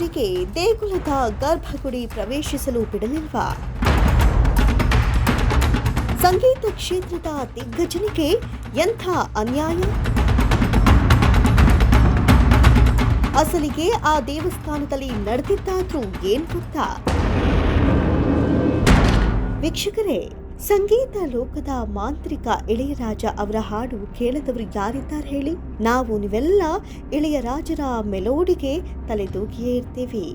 ಭಕ್ತರಿಗೆ ದೇಗುಲದ ಗರ್ಭಗುಡಿ ಪ್ರವೇಶಿಸಲು ಬಿಡಲಿಲ್ವಾ? ಸಂಗೀತ ಕ್ಷೇತ್ರದ ದಿಗ್ಗಜನಿಗೆ ಎಂಥ ಅನ್ಯಾಯ? ಅಸಲಿಗೆ ಆ ದೇವಸ್ಥಾನದಲ್ಲಿ ನಡೆದಿದ್ದಾದ್ರೂ ಏನ್ ಗೊತ್ತಾ? ವೀಕ್ಷಕರೇ ಸಂಗೀತ ಲೋಕದ ಮಾಂತ್ರಿಕ ಇಳೆಯರಾಜ ಅವರ ಹಾಡು ಕೇಳದವರು ಯಾರಿದ್ದಾರೆ ಹೇಳಿ? ನಾವು ನೀವೆಲ್ಲ ಇಳೆಯರಾಜರ ಮೆಲೋಡಿಗೆ ತಲೆದೂಗಿಯೇ ಇರ್ತೀವಿ.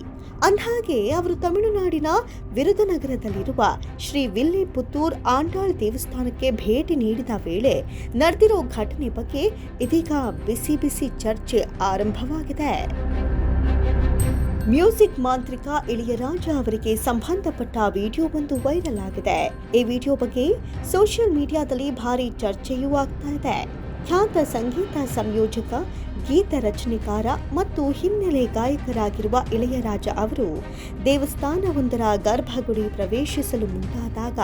ಅಂದಹಾಗೆ ಅವರು ತಮಿಳುನಾಡಿನ ವಿರುಧನಗರದಲ್ಲಿರುವ ಶ್ರೀ ವಿಲ್ಲಿ ಪುತ್ತೂರ್ ಆಂಡಾಳ್ ದೇವಸ್ಥಾನಕ್ಕೆ ಭೇಟಿ ನೀಡಿದ ವೇಳೆ ನಡೆದಿರೋ ಘಟನೆ ಬಗ್ಗೆ ಇದೀಗ ಬಿಸಿ ಬಿಸಿ ಚರ್ಚೆ ಆರಂಭವಾಗಿದೆ. ಮ್ಯೂಸಿಕ್ ಮಾಂತ್ರಿಕ ಇಳಿಯರಾಜ ಅವರಿಗೆ ಸಂಬಂಧಪಟ್ಟ ವಿಡಿಯೋ ಒಂದು ವೈರಲ್ ಆಗಿದೆ. ಈ ವಿಡಿಯೋ ಬಗ್ಗೆ ಸೋಷಿಯಲ್ ಮೀಡಿಯಾದಲ್ಲಿ ಭಾರಿ ಚರ್ಚೆಯೂ ಆಗ್ತಾ ಇದೆ. ಖ್ಯಾತ ಸಂಗೀತ ಸಂಯೋಜಕ, ಗೀತ ರಚನೆಕಾರ ಮತ್ತು ಹಿನ್ನೆಲೆ ಗಾಯಕರಾಗಿರುವ ಇಳೆಯರಾಜ ಅವರು ದೇವಸ್ಥಾನವೊಂದರ ಗರ್ಭಗುಡಿ ಪ್ರವೇಶಿಸಲು ಮುಂದಾದಾಗ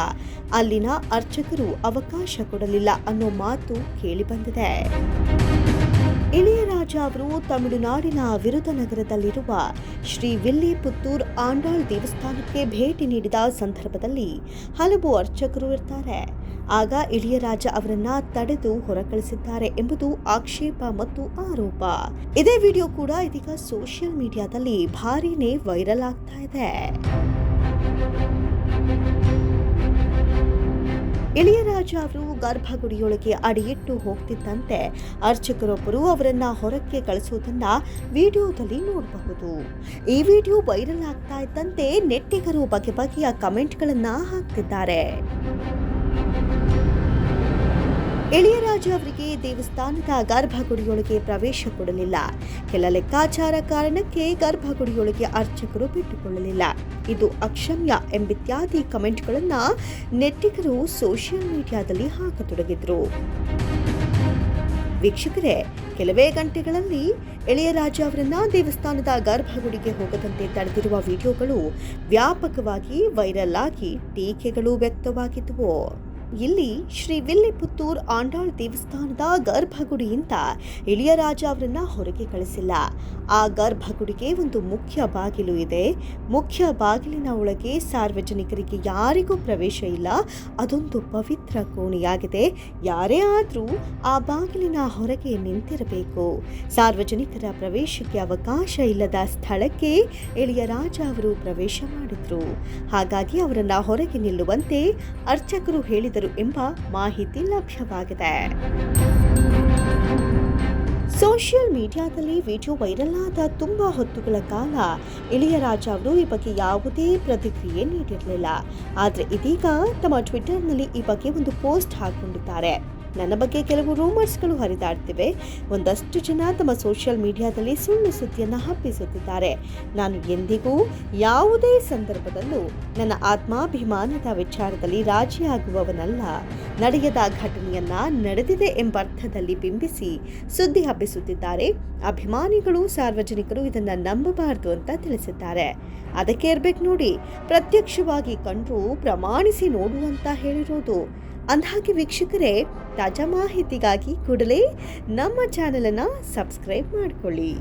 ಅಲ್ಲಿನ ಅರ್ಚಕರು ಅವಕಾಶ ಕೊಡಲಿಲ್ಲ ಅನ್ನೋ ಮಾತು ಕೇಳಿಬಂದಿದೆ ಇಳೆಯರಾಜ ಅವರು ತಮಿಳುನಾಡಿನ ವಿರುಧನಗರದಲ್ಲಿರುವ ಶ್ರೀ ವಿಲ್ಲಿ ಪುತ್ತೂರ್ ಆಂಡಾಳ್ ದೇವಸ್ಥಾನಕ್ಕೆ ಭೇಟಿ ನೀಡಿದ ಸಂದರ್ಭದಲ್ಲಿ ಹಲವು ಅರ್ಚಕರು ಇರ್ತಾರೆ. ಆಗ ಇಳಿಯರಾಜ ಅವರನ್ನ ತಡೆದು ಹೊರಕಳಿಸಿದ್ದಾರೆ ಎಂಬುದು ಆಕ್ಷೇಪ ಮತ್ತು ಆರೋಪ. ಇದೇ ವಿಡಿಯೋ ಕೂಡ ಇದೀಗ ಸೋಷಿಯಲ್ ಮೀಡಿಯಾದಲ್ಲಿ ಭಾರಿನೇ ವೈರಲ್ ಆಗ್ತಾ ಇದೆ. ಇಳಿಯರಾಜ ಅವರು ಗರ್ಭಗುಡಿಯೊಳಗೆ ಅಡಿಯಿಟ್ಟು ಹೋಗ್ತಿದ್ದಂತೆ ಅರ್ಚಕರೊಬ್ಬರು ಅವರನ್ನ ಹೊರಕ್ಕೆ ಕಳಿಸುವುದನ್ನ ವಿಡಿಯೋದಲ್ಲಿ ನೋಡಬಹುದು. ಈ ವಿಡಿಯೋ ವೈರಲ್ ಆಗ್ತಾ ಇದ್ದಂತೆ ನೆಟ್ಟಿಗರು ಬಗೆ ಬಗೆಯ ಕಮೆಂಟ್ಗಳನ್ನ ಹಾಕ್ತಿದ್ದಾರೆ. ಇಳಿಯರಾಜ ಅವರಿಗೆ ದೇವಸ್ಥಾನದ ಗರ್ಭಗುಡಿಯೊಳಗೆ ಪ್ರವೇಶ ಕೊಡಲಿಲ್ಲ. ಕೆಲ ಲೆಕ್ಕಾಚಾರ ಕಾರಣಕ್ಕೆ ಗರ್ಭಗುಡಿಯೊಳಗೆ ಅರ್ಚಕರು ಬಿಟ್ಟುಕೊಳ್ಳಲಿಲ್ಲ. ಇದು ಅಕ್ಷಮ್ಯ ಎಂಬಿತ್ಯಾದಿ ಕಮೆಂಟ್ಗಳನ್ನು ನೆಟ್ಟಿಗರು ಸೋಷಿಯಲ್ ಮೀಡಿಯಾದಲ್ಲಿ ಹಾಕತೊಡಗಿದ್ರು. ವೀಕ್ಷಕರೇ, ಕೆಲವೇ ಗಂಟೆಗಳಲ್ಲಿ ಎಳೆಯರಾಜ ಅವರನ್ನ ದೇವಸ್ಥಾನದ ಗರ್ಭಗುಡಿಗೆ ಹೋಗದಂತೆ ತಡೆದಿರುವ ವಿಡಿಯೋಗಳು ವ್ಯಾಪಕವಾಗಿ ವೈರಲ್ ಆಗಿ ಟೀಕೆಗಳು ವ್ಯಕ್ತವಾಗಿದ್ದವು ಇಲ್ಲಿ ಶ್ರೀ ವಿಲ್ಲಿಪುತ್ತೂರ್ ಆಂಡಾಳ್ ದೇವಸ್ಥಾನದ ಗರ್ಭಗುಡಿಯಿಂದ ಇಳಿಯರಾಜ ಅವರನ್ನ ಹೊರಗೆ ಕಳಿಸಿಲ್ಲ. ಆ ಗರ್ಭಗುಡಿಗೆ ಒಂದು ಮುಖ್ಯ ಬಾಗಿಲು ಇದೆ. ಮುಖ್ಯ ಬಾಗಿಲಿನ ಒಳಗೆ ಸಾರ್ವಜನಿಕರಿಗೆ ಯಾರಿಗೂ ಪ್ರವೇಶ ಇಲ್ಲ. ಅದೊಂದು ಪವಿತ್ರ ಕೋಣೆಯಾಗಿದೆ. ಯಾರೇ ಆದರೂ ಆ ಬಾಗಿಲಿನ ಹೊರಗೆ ನಿಂತಿರಬೇಕು. ಸಾರ್ವಜನಿಕರ ಪ್ರವೇಶಕ್ಕೆ ಅವಕಾಶ ಇಲ್ಲದ ಸ್ಥಳಕ್ಕೆ ಇಳಿಯರಾಜ ಅವರು ಪ್ರವೇಶ ಮಾಡಿದ್ರು. ಹಾಗಾಗಿ ಅವರನ್ನ ಹೊರಗೆ ನಿಲ್ಲುವಂತೆ ಅರ್ಚಕರು ಹೇಳಿದರು. ಎಂಬ ಮಾಹಿತಿ ಲಭ್ಯವಾಗಿದೆ. ಸೋಷಿಯಲ್ ಮೀಡಿಯಾದಲ್ಲಿ ವಿಡಿಯೋ ವೈರಲ್ ಆದ ತುಂಬಾ ಹೊತ್ತುಗಳ ಕಾಲ ಇಳಿಯರಾಜ ಅವರು ಈ ಬಗ್ಗೆ ಯಾವುದೇ ಪ್ರತಿಕ್ರಿಯೆ ನೀಡಿರಲಿಲ್ಲ. ಆದರೆ ಇದೀಗ ತಮ್ಮ ಟ್ವಿಟರ್ನಲ್ಲಿ ಈ ಬಗ್ಗೆ ಒಂದು ಪೋಸ್ಟ್ ಹಾಕೊಂಡಿದ್ದಾರೆ ನನ್ನ ಬಗ್ಗೆ ಕೆಲವು ರೂಮರ್ಸ್ಗಳು ಹರಿದಾಡ್ತಿವೆ. ಒಂದಷ್ಟು ಜನ ತಮ್ಮ ಸೋಷಿಯಲ್ ಮೀಡಿಯಾದಲ್ಲಿ ಸುಳ್ಳು ಸುದ್ದಿಯನ್ನು ಹಬ್ಬಿಸುತ್ತಿದ್ದಾರೆ. ನಾನು ಎಂದಿಗೂ ಯಾವುದೇ ಸಂದರ್ಭದಲ್ಲೂ ನನ್ನ ಆತ್ಮಾಭಿಮಾನದ ವಿಚಾರದಲ್ಲಿ ರಾಜಿಯಾಗುವವನಲ್ಲ. ನಡೆಯದ ಘಟನೆಯನ್ನ ನಡೆದಿದೆ ಎಂಬ ಅರ್ಥದಲ್ಲಿ ಬಿಂಬಿಸಿ ಸುದ್ದಿ ಹಬ್ಬಿಸುತ್ತಿದ್ದಾರೆ. ಅಭಿಮಾನಿಗಳು, ಸಾರ್ವಜನಿಕರು ಇದನ್ನು ನಂಬಬಾರದು ಅಂತ ತಿಳಿಸಿದ್ದಾರೆ. ಅದಕ್ಕೆ ಇರ್ಬೇಕು ನೋಡಿ. ಪ್ರತ್ಯಕ್ಷವಾಗಿ ಕಂಡ್ರು ಪ್ರಮಾಣಿಸಿ ನೋಡು ಅಂತ ಹೇಳಿರೋದು. ಅಂದಹಾಗೆ ವೀಕ್ಷಕರೇ ತಾಜಾ ಮಾಹಿತಿಗಾಗಿ ಕೂಡಲೇ ನಮ್ಮ ಚಾನಲನ್ನು ಸಬ್ಸ್ಕ್ರೈಬ್ ಮಾಡಿಕೊಳ್ಳಿ.